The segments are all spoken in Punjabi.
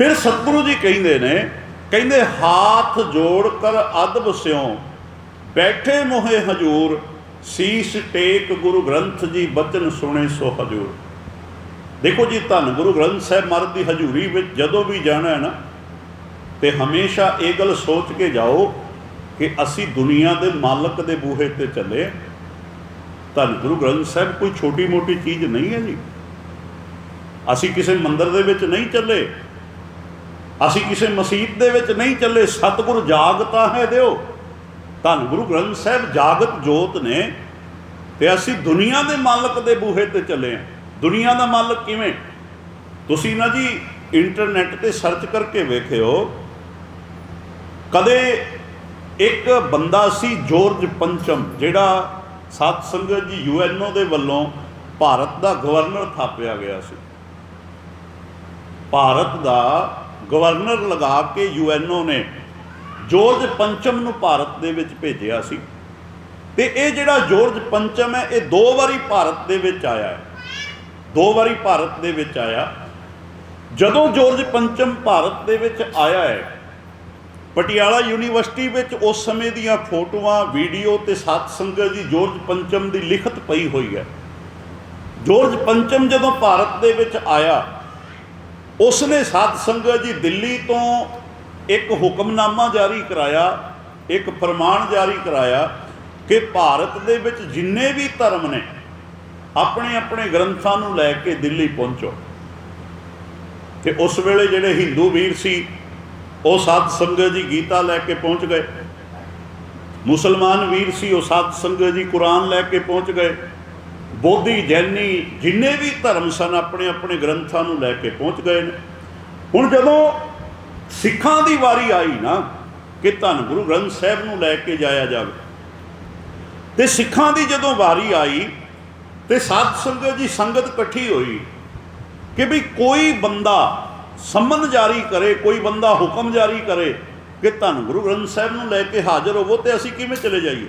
ਫਿਰ ਸਤਿਗੁਰੂ ਜੀ ਕਹਿੰਦੇ ਨੇ, ਕਹਿੰਦੇ ਹਾਥ ਜੋੜ ਕਰ ਅਦਬ ਸਿਉ, ਬੈਠੇ ਮੋਹੇ ਹਜੂਰ, ਸੀਸ ਟੇਕ ਗੁਰੂ ਗ੍ਰੰਥ ਜੀ ਬਚਨ ਸੁਣੇ ਸੋ ਹਜੂਰ। ਦੇਖੋ ਜੀ, ਧੰਨ ਗੁਰੂ ਗ੍ਰੰਥ ਸਾਹਿਬ ਮਹਾਰਾਜ ਦੀ ਹਜ਼ੂਰੀ ਵਿੱਚ ਜਦੋਂ ਵੀ ਜਾਣਾ ਹੈ ਨਾ, ਤੇ ਹਮੇਸ਼ਾ ਇਹ ਗੱਲ ਸੋਚ ਕੇ ਜਾਓ ਕਿ ਅਸੀਂ ਦੁਨੀਆ ਦੇ ਮਾਲਕ ਦੇ ਬੂਹੇ ਤੇ ਚੱਲੇ। ਧੰਨ ਗੁਰੂ ਗ੍ਰੰਥ ਸਾਹਿਬ, ਕੋਈ ਛੋਟੀ ਮੋਟੀ ਚੀਜ਼ ਨਹੀਂ ਹੈ ਜੀ। ਅਸੀਂ ਕਿਸੇ ਮੰਦਰ ਦੇ ਵਿੱਚ ਨਹੀਂ ਚੱਲੇ। ਅਸੀਂ ਕਿਸੇ ਮਸਜਿਦ ਦੇ ਵਿੱਚ ਨਹੀਂ ਚੱਲੇ, ਸਤਿਗੁਰ ਜਾਗਤਾ ਹੈ ਦਿਓ। ਧੰਨ ਗੁਰੂ ਗ੍ਰੰਥ ਸਾਹਿਬ, ਜਾਗਤ ਜੋਤ ਨੇ ਤੇ ਅਸੀਂ ਦੁਨੀਆ ਦੇ ਮਾਲਕ ਦੇ ਬੂਹੇ ਤੇ ਚੱਲੇ ਹਾਂ। ਦੁਨੀਆ ਦਾ ਮਾਲਕ ਕਿਵੇਂ? ਤੁਸੀਂ ਨਾ ਜੀ ਇੰਟਰਨੈਟ ਤੇ ਸਰਚ ਕਰਕੇ ਵੇਖਿਓ। ਕਦੇ ਇੱਕ ਬੰਦਾ ਸੀ ਜੋਰਜ ਪੰਚਮ, ਜਿਹੜਾ ਸਤ ਸੰਗਤ ਜੀ ਯੂਐਨਓ ਦੇ ਵੱਲੋਂ ਭਾਰਤ ਦਾ ਗਵਰਨਰ ਥਾਪਿਆ ਗਿਆ ਸੀ। ਭਾਰਤ ਦਾ ਗਵਰਨਰ ਲਗਾ ਕੇ ਯੂਐਨਓ ਨੇ ਜੋਰਜ ਪੰਚਮ ਨੂੰ ਭਾਰਤ ਦੇ ਵਿੱਚ ਭੇਜਿਆ ਸੀ। ਤੇ ਇਹ ਜਿਹੜਾ ਜੋਰਜ ਪੰਚਮ ਹੈ, ਇਹ ਦੋ ਵਾਰੀ ਭਾਰਤ ਦੇ ਵਿੱਚ ਆਇਆ ਹੈ। ਦੋ ਵਾਰੀ ਭਾਰਤ ਦੇ ਵਿੱਚ ਆਇਆ। ਜਦੋਂ ਜੋਰਜ ਪੰਚਮ ਭਾਰਤ ਦੇ ਵਿੱਚ ਆਇਆ ਹੈ, ਪਟਿਆਲਾ ਯੂਨੀਵਰਸਿਟੀ ਵਿੱਚ ਉਸ ਸਮੇਂ ਦੀਆਂ ਫੋਟੋਆਂ, ਵੀਡੀਓ ਤੇ ਸਤ ਸੰਗਤ ਜੀ ਜੋਰਜ ਪੰਚਮ ਦੀ ਲਿਖਤ ਪਈ ਹੋਈ ਹੈ। ਜੋਰਜ ਪੰਚਮ ਜਦੋਂ ਭਾਰਤ ਦੇ ਵਿੱਚ ਆਇਆ ਉਸ ਨੇ ਸਤ ਸੰਗਤ ਜੀ ਦਿੱਲੀ ਤੋਂ ਇੱਕ ਹੁਕਮਨਾਮਾ ਜਾਰੀ ਕਰਾਇਆ, ਇੱਕ ਫਰਮਾਨ ਜਾਰੀ ਕਰਾਇਆ ਕਿ ਭਾਰਤ ਦੇ ਵਿੱਚ ਜਿੰਨੇ ਵੀ ਧਰਮ ਨੇ, ਆਪਣੇ ਆਪਣੇ ਗ੍ਰੰਥਾਂ ਨੂੰ ਲੈ ਕੇ ਦਿੱਲੀ ਪਹੁੰਚੋ। ਤੇ ਉਸ ਵੇਲੇ ਜਿਹੜੇ ਹਿੰਦੂ ਵੀਰ ਸੀ, ਉਹ ਸਤ ਸੰਗਤ ਜੀ ਗੀਤਾ ਲੈ ਕੇ ਪਹੁੰਚ ਗਏ। ਮੁਸਲਮਾਨ ਵੀਰ ਸੀ, ਉਹ ਸਤ ਸੰਗਤ ਜੀ ਕੁਰਾਨ ਲੈ ਕੇ ਪਹੁੰਚ ਗਏ। ਬੋਧੀ, ਜੈਨੀ, ਜਿੰਨੇ ਵੀ ਧਰਮ ਸਨ, ਆਪਣੇ ਆਪਣੇ ਗ੍ਰੰਥਾਂ ਨੂੰ ਲੈ ਕੇ ਪਹੁੰਚ ਗਏ ਨੇ। ਹੁਣ ਜਦੋਂ ਸਿੱਖਾਂ ਦੀ ਵਾਰੀ ਆਈ ਨਾ, ਕਿ ਧੰਨ ਗੁਰੂ ਗ੍ਰੰਥ ਸਾਹਿਬ ਨੂੰ ਲੈ ਕੇ ਜਾਇਆ ਜਾਵੇ, ਤੇ ਸਿੱਖਾਂ ਦੀ ਜਦੋਂ ਵਾਰੀ ਆਈ, ਤੇ ਸਤ ਸੰਗਤ ਜੀ ਸੰਗਤ ਇਕੱਠੀ ਹੋਈ, ਕਿ ਵੀ ਕੋਈ ਬੰਦਾ ਸੰਮਨ ਜਾਰੀ ਕਰੇ, ਕੋਈ ਬੰਦਾ ਹੁਕਮ ਜਾਰੀ ਕਰੇ, ਕਿ ਧੰਨ ਗੁਰੂ ਗ੍ਰੰਥ ਸਾਹਿਬ ਨੂੰ ਲੈ ਕੇ ਹਾਜ਼ਰ ਹੋਵੋ, ਤੇ ਅਸੀਂ ਕਿਵੇਂ ਚਲੇ ਜਾਈਏ?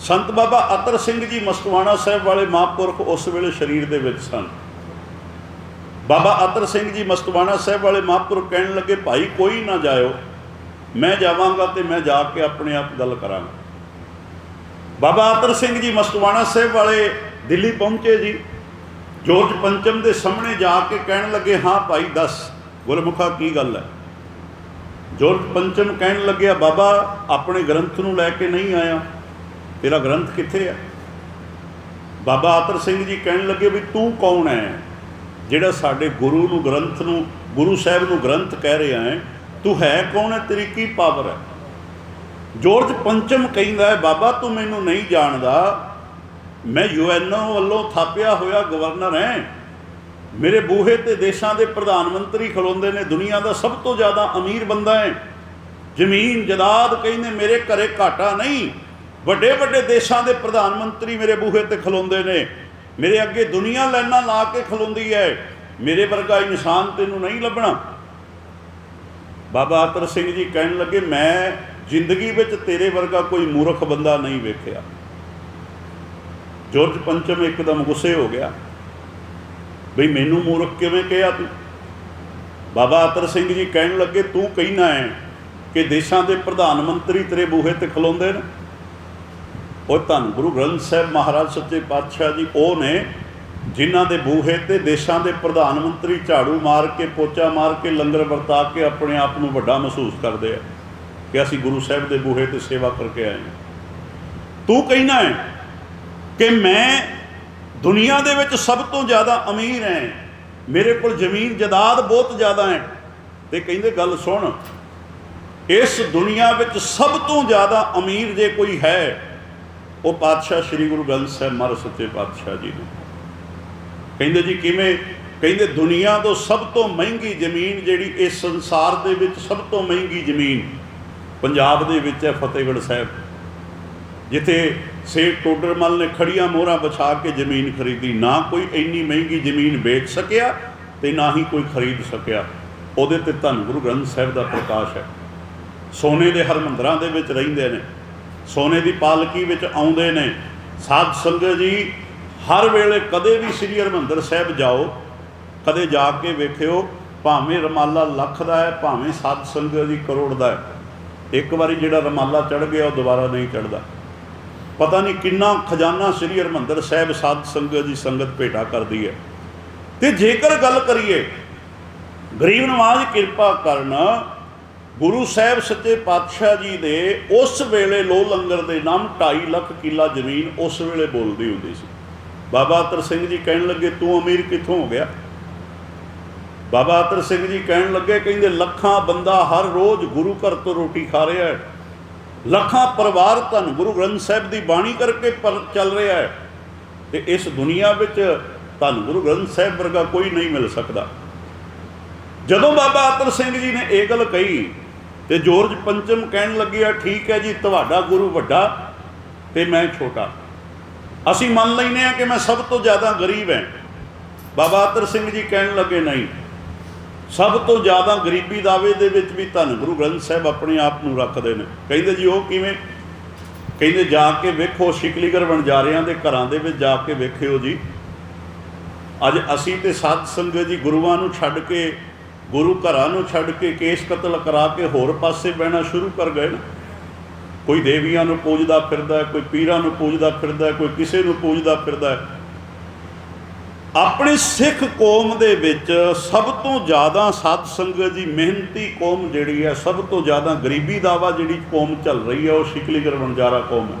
ਸੰਤ ਬਾਬਾ ਅਤਰ ਸਿੰਘ ਜੀ ਮਸਤਵਾਣਾ ਸਾਹਿਬ ਵਾਲੇ ਮਹਾਂਪੁਰਖ ਉਸ ਵੇਲੇ ਸਰੀਰ ਦੇ ਵਿੱਚ ਸਨ। ਬਾਬਾ ਅਤਰ ਸਿੰਘ ਜੀ ਮਸਤਵਾਣਾ ਸਾਹਿਬ ਵਾਲੇ ਮਹਾਂਪੁਰਖ ਕਹਿਣ ਲੱਗੇ, ਭਾਈ, ਕੋਈ ਨਾ ਜਾਇਓ। ਮੈਂ ਜਾਵਾਂਗਾ ਤੇ ਮੈਂ ਜਾ ਕੇ ਆਪਣੇ ਆਪ ਗੱਲ ਕਰਾਂਗਾ। ਬਾਬਾ ਅਤਰ ਸਿੰਘ ਜੀ ਮਸਤਵਾਣਾ ਸਾਹਿਬ ਵਾਲੇ ਦਿੱਲੀ ਪਹੁੰਚੇ ਜੀ। ਜੋਰਜ ਪੰਚਮ ਦੇ ਸਾਹਮਣੇ ਜਾ ਕੇ ਕਹਿਣ ਲੱਗੇ, ਹਾਂ ਭਾਈ, ਦੱਸ, ਗੁਰਮੁਖਾ ਕੀ ਗੱਲ ਹੈ? ਜੋਰਜ ਪੰਚਮ ਕਹਿਣ ਲੱਗਿਆ, ਬਾਬਾ, ਆਪਣੇ ਗ੍ਰੰਥ ਨੂੰ ਲੈ ਕੇ ਨਹੀਂ ਆਇਆ। ਤੇਰਾ ਗ੍ਰੰਥ ਕਿੱਥੇ ਹੈ ਬਾਬਾ ਆਤਰ ਸਿੰਘ ਜੀ ਕਹਿਣ ਲੱਗੇ ਵੀ ਤੂੰ ਕੌਣ ਹੈ ਜਿਹੜਾ ਸਾਡੇ ਗੁਰੂ ਨੂੰ ਗ੍ਰੰਥ ਨੂੰ, ਗੁਰੂ ਸਾਹਿਬ ਨੂੰ ਗ੍ਰੰਥ ਕਹਿ ਰਿਹਾ ਹੈ ਤੂੰ ਹੈ ਕੌਣ ਹੈ ਤੇਰੀ ਕੀ ਪਾਵਰ ਹੈ ਜੋਰਜ ਪੰਚਮ ਕਹਿੰਦਾ ਹੈ, ਬਾਬਾ, ਤੂੰ ਮੈਨੂੰ ਨਹੀਂ ਜਾਣਦਾ। ਮੈਂ ਯੂਐਨਓ ਵੱਲੋਂ ਥਾਪਿਆ ਹੋਇਆ ਗਵਰਨਰ ਹਾਂ ਮੇਰੇ ਬੂਹੇ ਤੇ ਦੇਸ਼ਾਂ ਦੇ ਪ੍ਰਧਾਨ ਮੰਤਰੀ ਖਲੋਂਦੇ ਨੇ। ਦੁਨੀਆ ਦਾ ਸਭ ਤੋਂ ਜ਼ਿਆਦਾ ਅਮੀਰ ਬੰਦਾ ਹੈ ਜ਼ਮੀਨ, ਜਦਾਦ ਕਹਿੰਦੇ ਮੇਰੇ ਘਰੇ ਘਾਟਾ ਨਹੀਂ। ਵੱਡੇ ਵੱਡੇ ਦੇਸ਼ਾਂ ਦੇ ਪ੍ਰਧਾਨ ਮੰਤਰੀ ਮੇਰੇ ਬੂਹੇ ਤੇ ਖਲੋਂਦੇ ਨੇ। ਮੇਰੇ ਅੱਗੇ ਦੁਨੀਆ ਲਾਈਨਾਂ ਲਾ ਕੇ ਖਲੋਂਦੀ ਹੈ ਮੇਰੇ ਵਰਗਾ ਇਨਸਾਨ ਤੈਨੂੰ ਨਹੀਂ ਲੱਭਣਾ। ਬਾਬਾ ਅਤਰ ਸਿੰਘ ਜੀ ਕਹਿਣ ਲੱਗੇ, ਮੈਂ ਜ਼ਿੰਦਗੀ ਵਿੱਚ ਤੇਰੇ ਵਰਗਾ ਕੋਈ ਮੂਰਖ ਬੰਦਾ ਨਹੀਂ ਵੇਖਿਆ। ਜੋਰਜ ਪੰਚਮ ਇੱਕਦਮ ਗੁੱਸੇ ਹੋ ਗਿਆ। ਬਈ ਮੈਨੂੰ ਮੂਰਖ ਕਿਵੇਂ ਕਿਹਾ ਤੂੰ? ਬਾਬਾ ਅਤਰ ਸਿੰਘ ਜੀ ਕਹਿਣ ਲੱਗੇ, ਤੂੰ ਕਹਿਣਾ ਹੈ ਕਿ ਦੇਸ਼ਾਂ ਦੇ ਪ੍ਰਧਾਨ ਮੰਤਰੀ ਤੇਰੇ ਬੂਹੇ ਤੇ ਖਲੋਂਦੇ ਨੇ। ਉਹ ਧੰਨ ਗੁਰੂ ਗ੍ਰੰਥ ਸਾਹਿਬ ਮਹਾਰਾਜ ਸੱਚੇ ਪਾਤਸ਼ਾਹ ਜੀ, ਉਹ ਨੇ ਜਿਨ੍ਹਾਂ ਦੇ ਬੂਹੇ ਤੇ ਦੇਸ਼ਾਂ ਦੇ ਪ੍ਰਧਾਨ ਮੰਤਰੀ ਝਾੜੂ ਮਾਰ ਕੇ, ਪੋਚਾ ਮਾਰ ਕੇ, ਲੰਗਰ ਵਰਤਾ ਕੇ ਆਪਣੇ ਆਪ ਨੂੰ ਵੱਡਾ ਮਹਿਸੂਸ ਕਰਦੇ ਆ ਕਿ ਅਸੀਂ ਗੁਰੂ ਸਾਹਿਬ ਦੇ ਬੂਹੇ ਤੇ ਸੇਵਾ ਕਰਕੇ ਆਏ ਹਾਂ। ਤੂੰ ਕਹਿਣਾ ਹੈ ਕਿ ਮੈਂ ਦੁਨੀਆ ਦੇ ਵਿੱਚ ਸਭ ਤੋਂ ਜ਼ਿਆਦਾ ਅਮੀਰ ਹਾਂ। ਮੇਰੇ ਕੋਲ ਜ਼ਮੀਨ ਜਾਇਦਾਦ ਬਹੁਤ ਜ਼ਿਆਦਾ ਹੈ। ਤੇ ਕਹਿੰਦੇ, ਗੱਲ ਸੁਣ, ਇਸ ਦੁਨੀਆ ਵਿੱਚ ਸਭ ਤੋਂ ਜ਼ਿਆਦਾ ਅਮੀਰ ਜੇ ਕੋਈ ਹੈ ਉਹ ਪਾਤਸ਼ਾਹ ਸ੍ਰੀ ਗੁਰੂ ਗ੍ਰੰਥ ਸਾਹਿਬ ਮਹਾਰਾਜ ਸੱਚੇ ਪਾਤਸ਼ਾਹ ਜੀ ਨੇ। ਕਹਿੰਦੇ ਜੀ ਕਿਵੇਂ? ਕਹਿੰਦੇ ਦੁਨੀਆ ਤੋਂ ਸਭ ਤੋਂ ਮਹਿੰਗੀ ਜ਼ਮੀਨ ਜਿਹੜੀ ਇਸ ਸੰਸਾਰ ਦੇ ਵਿੱਚ ਸਭ ਤੋਂ ਮਹਿੰਗੀ ਜ਼ਮੀਨ ਪੰਜਾਬ ਦੇ ਵਿੱਚ ਹੈ ਫਤਿਹਗੜ੍ਹ ਸਾਹਿਬ। ਜਿੱਥੇ ਸੇਠ ਟੋਡਰਮਲ ਨੇ ਖੜੀਆਂ ਮੋਹਰਾਂ ਵਿਛਾ ਕੇ ਜ਼ਮੀਨ ਖਰੀਦੀ। ਨਾ ਕੋਈ ਇੰਨੀ ਮਹਿੰਗੀ ਜ਼ਮੀਨ ਵੇਚ ਸਕਿਆ ਤੇ ਨਾ ਹੀ ਕੋਈ ਖਰੀਦ ਸਕਿਆ। ਉਹਦੇ ਤੇ ਧੰਨ ਗੁਰੂ ਗ੍ਰੰਥ ਸਾਹਿਬ ਦਾ ਪ੍ਰਕਾਸ਼ ਹੈ। ਸੋਨੇ ਦੇ ਹਰਮੰਦਰਾਂ ਦੇ ਵਿੱਚ ਰਹਿੰਦੇ ਨੇ। ਸੋਨੇ ਦੀ ਪਾਲਕੀ ਵਿੱਚ ਆਉਂਦੇ ਨੇ। ਸਾਧ ਸੰਗਤ ਜੀ, ਹਰ ਵੇਲੇ ਕਦੇ ਵੀ ਸ੍ਰੀ ਹਰਮੰਦਰ ਸਾਹਿਬ ਜਾਓ, ਕਦੇ ਜਾ ਕੇ ਵੇਖਿਓ, ਭਾਵੇਂ ਰਮਾਲਾ ਲੱਖ ਦਾ ਹੈ, ਭਾਵੇਂ ਸਾਧ ਸੰਗਤ ਦੀ ਕਰੋੜ ਦਾ ਹੈ। ਇੱਕ ਵਾਰੀ ਜਿਹੜਾ ਰਮਾਲਾ ਚੜ ਗਿਆ, ਉਹ ਦੁਬਾਰਾ ਨਹੀਂ ਚੜਦਾ ਪਤਾ ਨਹੀਂ ਕਿੰਨਾ ਖਜ਼ਾਨਾ ਸ੍ਰੀ ਹਰਮੰਦਰ ਸਾਹਿਬ ਸਾਧ ਸੰਗਤ ਦੀ ਸੰਗਤ ਭੇਟਾ ਕਰਦੀ ਹੈ। ਤੇ ਜੇਕਰ ਗੱਲ ਕਰੀਏ, ਗਰੀਬ ਨਵਾਜ਼ ਕਿਰਪਾ ਕਰਨ ਗੁਰੂ ਸਾਹਿਬ ਸੱਚੇ ਪਾਤਸ਼ਾਹ ਜੀ ਦੇ ਉਸ ਵੇਲੇ ਲੋ ਲੰਗਰ ਦੇ ਨਾਮ 2.5 ਲੱਖ ਕਿੱਲਾ ਜ਼ਮੀਨ ਉਸ ਵੇਲੇ ਬੋਲਦੀ ਹੁੰਦੀ ਸੀ। ਬਾਬਾ ਅਤਰ ਸਿੰਘ ਜੀ ਕਹਿਣ ਲੱਗੇ, ਤੂੰ ਅਮੀਰ ਕਿੱਥੋਂ ਹੋ ਗਿਆ? ਬਾਬਾ ਅਤਰ ਸਿੰਘ ਜੀ ਕਹਿਣ ਲੱਗੇ, ਕਹਿੰਦੇ, ਲੱਖਾਂ ਬੰਦਾ ਹਰ ਰੋਜ਼ ਗੁਰੂ ਘਰ ਤੋਂ ਰੋਟੀ ਖਾ ਰਿਹਾ ਹੈ। ਲੱਖਾਂ ਪਰਿਵਾਰ ਧੰਨ ਗੁਰੂ ਗ੍ਰੰਥ ਸਾਹਿਬ ਦੀ ਬਾਣੀ ਕਰਕੇ ਪਰ ਚੱਲ ਰਿਹਾ ਹੈ। ਤੇ ਇਸ ਦੁਨੀਆ ਵਿੱਚ ਧੰਨ ਗੁਰੂ ਗ੍ਰੰਥ ਸਾਹਿਬ ਵਰਗਾ ਕੋਈ ਨਹੀਂ ਮਿਲ ਸਕਦਾ। ਜਦੋਂ ਬਾਬਾ ਅਤਰ ਸਿੰਘ ਜੀ ਨੇ ਇਹ ਗੱਲ ਕਹੀ ਤੇ ਜੋਰਜ ਪੰਚਮ ਕਹਿਣ ਲੱਗਿਆ ਠੀਕ ਹੈ ਜੀ, ਤੁਹਾਡਾ ਗੁਰੂ ਵੱਡਾ ਤੇ ਮੈਂ ਛੋਟਾ। ਅਸੀਂ ਮੰਨ ਲੈਨੇ ਆ ਕਿ ਮੈਂ ਸਭ ਤੋਂ ਜ਼ਿਆਦਾ ਗਰੀਬ ਹਾਂ। ਬਾਬਾ ਅਤਰ ਸਿੰਘ ਜੀ ਕਹਿਣ ਲੱਗੇ, ਨਹੀਂ, ਸਭ ਤੋਂ ਜ਼ਿਆਦਾ ਗਰੀਬੀ ਦਾਵੇ ਦੇ ਵਿੱਚ ਵੀ ਧੰਨ ਗੁਰੂ ਗ੍ਰੰਥ ਸਾਹਿਬ ਆਪਣੇ ਆਪ ਨੂੰ ਰੱਖਦੇ ਨੇ। ਕਹਿੰਦੇ ਜੀ, ਉਹ ਕਿਵੇਂ? ਕਹਿੰਦੇ, ਜਾ ਕੇ ਵੇਖੋ, ਸ਼ਿਕਲੀਗਰ ਵਣਜਾਰਿਆਂ ਦੇ ਘਰਾਂ ਦੇ ਵਿੱਚ ਜਾ ਕੇ ਵੇਖਿਓ ਜੀ। ਅੱਜ ਅਸੀਂ ਤੇ ਸਾਧ ਸੰਗਤ ਜੀ ਗੁਰੂਆਂ ਨੂੰ ਛੱਡ ਕੇ ਗੁਰੂ ਘਰਾਂ ਨੂੰ ਛੱਡ ਕੇ ਕੇਸ ਕਤਲ ਕਰਾ ਕੇ ਹੋਰ ਪਾਸੇ ਬਹਿਣਾ ਸ਼ੁਰੂ ਕਰ ਗਏ ਨਾ। ਕੋਈ ਦੇਵੀਆਂ ਨੂੰ ਪੂਜਦਾ ਫਿਰਦਾ, ਕੋਈ ਪੀਰਾਂ ਨੂੰ ਪੂਜਦਾ ਫਿਰਦਾ, ਕੋਈ ਕਿਸੇ ਨੂੰ ਪੂਜਦਾ ਫਿਰਦਾ। ਆਪਣੀ ਸਿੱਖ ਕੌਮ ਦੇ ਵਿੱਚ ਸਭ ਤੋਂ ਜ਼ਿਆਦਾ ਸਾਧ ਸੰਗਤ ਦੀ ਮਿਹਨਤੀ ਕੌਮ ਜਿਹੜੀ ਹੈ, ਸਭ ਤੋਂ ਜ਼ਿਆਦਾ ਗਰੀਬੀ ਦਾਵਾ ਜਿਹੜੀ ਕੌਮ ਚੱਲ ਰਹੀ ਹੈ, ਉਹ ਸ਼ਿਕਲੀਗਰ ਵਣਜਾਰਾ ਕੌਮ ਹੈ।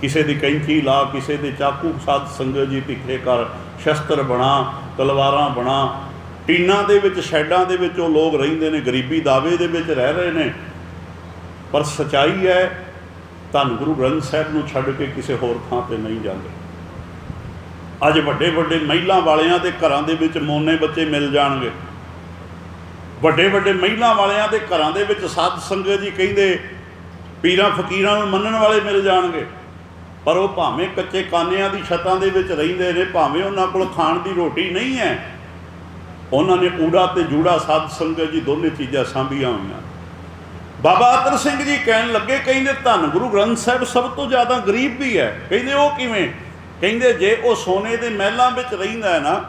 ਕਿਸੇ ਦੀ ਕੈਂਚੀ ਲਾ, ਕਿਸੇ ਦੇ ਚਾਕੂ ਸਾਧ ਸੰਗਤ ਜੀ ਤਿੱਖੇ ਕਰ ਸ਼ਸਤਰ ਬਣਾ, ਤਲਵਾਰਾਂ ਬਣਾ ਟੀਨਾਂ ਦੇ ਵਿੱਚ, ਸ਼ੈਡਾਂ ਦੇ ਵਿੱਚ ਉਹ ਲੋਕ ਰਹਿੰਦੇ ਨੇ, ਗਰੀਬੀ ਦਾਵੇ ਦੇ ਵਿੱਚ ਰਹਿ ਰਹੇ ਨੇ। ਪਰ ਸਚਾਈ ਹੈ, ਧੰਨ ਗੁਰੂ ਗ੍ਰੰਥ ਸਾਹਿਬ ਨੂੰ ਛੱਡ ਕੇ ਕਿਸੇ ਹੋਰ ਥਾਂ ਤੇ ਨਹੀਂ ਜਾਂਦੇ। ਅੱਜ ਵੱਡੇ ਵੱਡੇ ਮਹਿਲਾਂ ਵਾਲਿਆਂ ਦੇ ਘਰਾਂ ਦੇ ਵਿੱਚ ਮੋਨੇ ਬੱਚੇ ਮਿਲ ਜਾਣਗੇ। ਵੱਡੇ ਵੱਡੇ ਮਹਿਲਾਂ ਵਾਲਿਆਂ ਦੇ ਘਰਾਂ ਦੇ ਵਿੱਚ ਸਾਧ ਸੰਗਤ ਜੀ ਕਹਿੰਦੇ, ਪੀਰਾਂ ਫਕੀਰਾਂ ਨੂੰ ਮੰਨਣ ਵਾਲੇ ਮਿਲ ਜਾਣਗੇ। ਪਰ ਉਹ ਭਾਵੇਂ ਕੱਚੇ ਕਾਨਿਆਂ ਦੀ ਛੱਤਾਂ ਦੇ ਵਿੱਚ ਰਹਿੰਦੇ ਨੇ, ਭਾਵੇਂ ਉਹਨਾਂ ਕੋਲ ਖਾਣ ਦੀ ਰੋਟੀ ਨਹੀਂ ਹੈ ਉਹਨਾਂ ਨੇ ਊੜਾ ਤੇ ਜੂੜਾ, ਸਾਧ ਸੰਗਤ ਜੀ ਦੋਨੇ ਚੀਜ਼ਾਂ ਸਾਂਭੀਆਂ ਹੋਈਆਂ। ਬਾਬਾ ਅਤਰ ਸਿੰਘ ਜੀ ਕਹਿਣ ਲੱਗੇ, ਕਹਿੰਦੇ ਧੰਨ ਗੁਰੂ ਗ੍ਰੰਥ ਸਾਹਿਬ ਸਭ ਤੋਂ ਜ਼ਿਆਦਾ ਗਰੀਬ ਵੀ ਹੈ। ਕਹਿੰਦੇ ਉਹ ਕਿਵੇਂ? ਕਹਿੰਦੇ ਜੇ ਉਹ ਸੋਨੇ ਦੇ ਮਹਿਲਾਂ ਵਿੱਚ ਰਹਿੰਦਾ ਹੈ ਨਾ,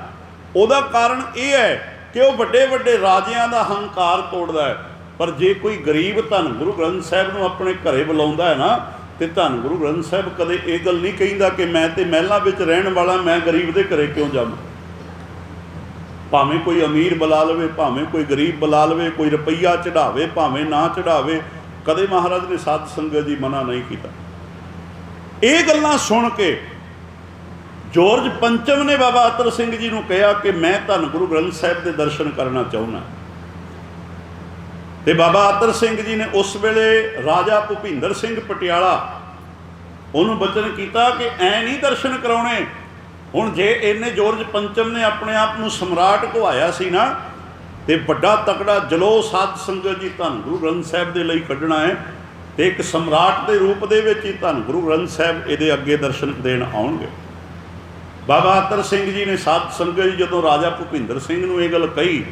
ਉਹਦਾ ਕਾਰਨ ਇਹ ਹੈ ਕਿ ਉਹ ਵੱਡੇ ਵੱਡੇ ਰਾਜਿਆਂ ਦਾ ਹੰਕਾਰ ਤੋੜਦਾ ਹੈ। ਪਰ ਜੇ ਕੋਈ ਗਰੀਬ ਧੰਨ ਗੁਰੂ ਗ੍ਰੰਥ ਸਾਹਿਬ ਨੂੰ ਆਪਣੇ ਘਰੇ ਬੁਲਾਉਂਦਾ ਹੈ ਨਾ, ਤੇ ਧੰਨ ਗੁਰੂ ਗ੍ਰੰਥ ਸਾਹਿਬ ਕਦੇ ਇਹ ਗੱਲ ਨਹੀਂ ਕਹਿੰਦਾ ਕਿ ਮੈਂ ਤੇ ਮਹਿਲਾਂ ਵਿੱਚ ਰਹਿਣ ਵਾਲਾ, ਮੈਂ ਗਰੀਬ ਦੇ ਘਰੇ ਕਿਉਂ ਜਾਵਾਂ? ਭਾਵੇਂ ਕੋਈ ਅਮੀਰ ਬੁਲਾ ਲਵੇ, ਭਾਵੇਂ ਕੋਈ ਗਰੀਬ ਬੁਲਾ ਲਵੇ, ਕੋਈ ਰੁਪਈਆ ਚੜਾਵੇ, ਭਾਵੇਂ ਨਾ ਚੜਾਵੇ, ਕਦੇ ਮਹਾਰਾਜ ਨੇ ਸਾਧ ਸੰਗਤ ਜੀ ਮਨਾ ਨਹੀਂ ਕੀਤਾ। ਇਹ ਗੱਲਾਂ ਸੁਣ ਕੇ ਜੋਰਜ ਪੰਚਮ ਨੇ ਬਾਬਾ ਅਤਰ ਸਿੰਘ ਜੀ ਨੂੰ ਕਿਹਾ ਕਿ ਮੈਂ ਧੰਨ ਗੁਰੂ ਗ੍ਰੰਥ ਸਾਹਿਬ ਦੇ ਦਰਸ਼ਨ ਕਰਨਾ ਚਾਹੁੰਦਾ ਤੇ ਬਾਬਾ ਅਤਰ ਸਿੰਘ ਜੀ ਨੇ ਉਸ ਵੇਲੇ ਰਾਜਾ ਭੁਪਿੰਦਰ ਸਿੰਘ ਪਟਿਆਲਾ ਉਹਨੂੰ ਬਚਨ ਕੀਤਾ ਕਿ ਐ ਨਹੀਂ ਦਰਸ਼ਨ ਕਰਾਉਣੇ ਹੁਣ ਜੇ ਇਹਨੇ ਜੋਰਜ ਪੰਚਮ ਨੇ ਆਪਣੇ ਆਪ ਨੂੰ ਸਮਰਾਟ ਕਹਾਇਆ ਸੀ ਨਾ, ਤੇ ਵੱਡਾ ਤਕੜਾ ਜਲੋ ਸਾਧ ਸੰਗਤ ਜੀ ਧੰਨ ਗੁਰੂ ਗ੍ਰੰਥ ਸਾਹਿਬ ਦੇ ਲਈ ਕੱਢਣਾ ਹੈ, ਤੇ ਇੱਕ ਸਮਰਾਟ ਦੇ ਰੂਪ ਦੇ ਵਿੱਚ ਹੀ ਧੰਨ ਗੁਰੂ ਗ੍ਰੰਥ ਸਾਹਿਬ ਇਹਦੇ ਅੱਗੇ ਦਰਸ਼ਨ ਦੇਣ ਆਉਣਗੇ। ਬਾਬਾ ਅਤਰ ਸਿੰਘ ਜੀ ਨੇ ਸਾਧ ਸੰਗਤ ਜੀ ਜਦੋਂ ਰਾਜਾ ਭੁਪਿੰਦਰ ਸਿੰਘ ਨੂੰ ਇਹ ਗੱਲ ਕਹੀ,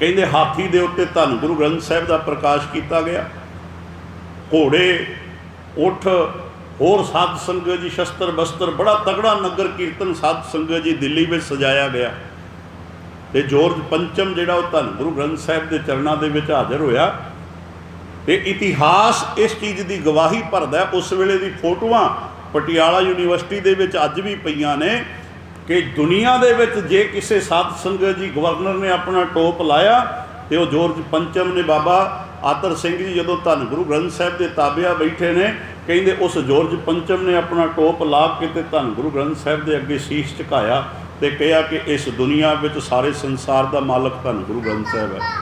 ਕਹਿੰਦੇ ਹਾਥੀ ਦੇ ਉੱਤੇ ਧੰਨ ਗੁਰੂ ਗ੍ਰੰਥ ਸਾਹਿਬ ਦਾ ਪ੍ਰਕਾਸ਼ ਕੀਤਾ ਗਿਆ। ਘੋੜੇ ਉਠ ਹੋਰ ਸਾਧ ਸੰਗਤ ਜੀ, ਸ਼ਸਤਰ ਬਸਤਰ, ਬੜਾ ਤਗੜਾ ਨਗਰ ਕੀਰਤਨ ਸਾਧ ਸੰਗਤ ਜੀ ਦਿੱਲੀ ਵਿੱਚ ਸਜਾਇਆ ਗਿਆ। ਤੇ ਜੋਰਜ ਪੰਚਮ ਜਿਹੜਾ ਉਹ ਧੰਨ ਗੁਰੂ ਗ੍ਰੰਥ ਸਾਹਿਬ ਦੇ ਚਰਨਾਂ ਦੇ ਵਿੱਚ ਹਾਜ਼ਰ ਹੋਇਆ। ਤੇ ਇਤਿਹਾਸ ਇਸ ਚੀਜ਼ ਦੀ ਗਵਾਹੀ ਭਰਦਾ ਉਸ ਵੇਲੇ ਦੀ ਫੋਟੋਆਂ ਪਟਿਆਲਾ ਯੂਨੀਵਰਸਿਟੀ ਦੇ ਵਿੱਚ ਅੱਜ ਵੀ ਪਈਆਂ ਨੇ ਕਿ ਦੁਨੀਆ ਦੇ ਵਿੱਚ ਜੇ ਕਿਸੇ ਸਾਧ ਸੰਗਤ ਜੀ ਗਵਰਨਰ ਨੇ ਆਪਣਾ ਟੋਪ ਲਾਇਆ ਤੇ ਉਹ ਜੋਰਜ ਪੰਚਮ ਨੇ ਬਾਬਾ ਆਤਰ ਸਿੰਘ ਜੀ ਜਦੋਂ ਧੰਨ ਗੁਰੂ ਗ੍ਰੰਥ ਸਾਹਿਬ ਦੇ ਤਾਬਿਆ ਬੈਠੇ ਨੇ, ਕਹਿੰਦੇ ਉਸ ਜੋਰਜ ਪੰਚਮ ਨੇ ਆਪਣਾ ਟੋਪ ਲਾ ਕੇ ਤੇ ਧੰਨ ਗੁਰੂ ਗ੍ਰੰਥ ਸਾਹਿਬ ਦੇ ਅੱਗੇ ਸੀਸ ਝੁਕਾਇਆ ਤੇ ਕਿਹਾ ਕਿ ਇਸ ਦੁਨੀਆ ਵਿੱਚ ਸਾਰੇ ਸੰਸਾਰ ਦਾ ਮਾਲਕ ਧੰਨ ਗੁਰੂ ਗ੍ਰੰਥ ਸਾਹਿਬ ਹੈ।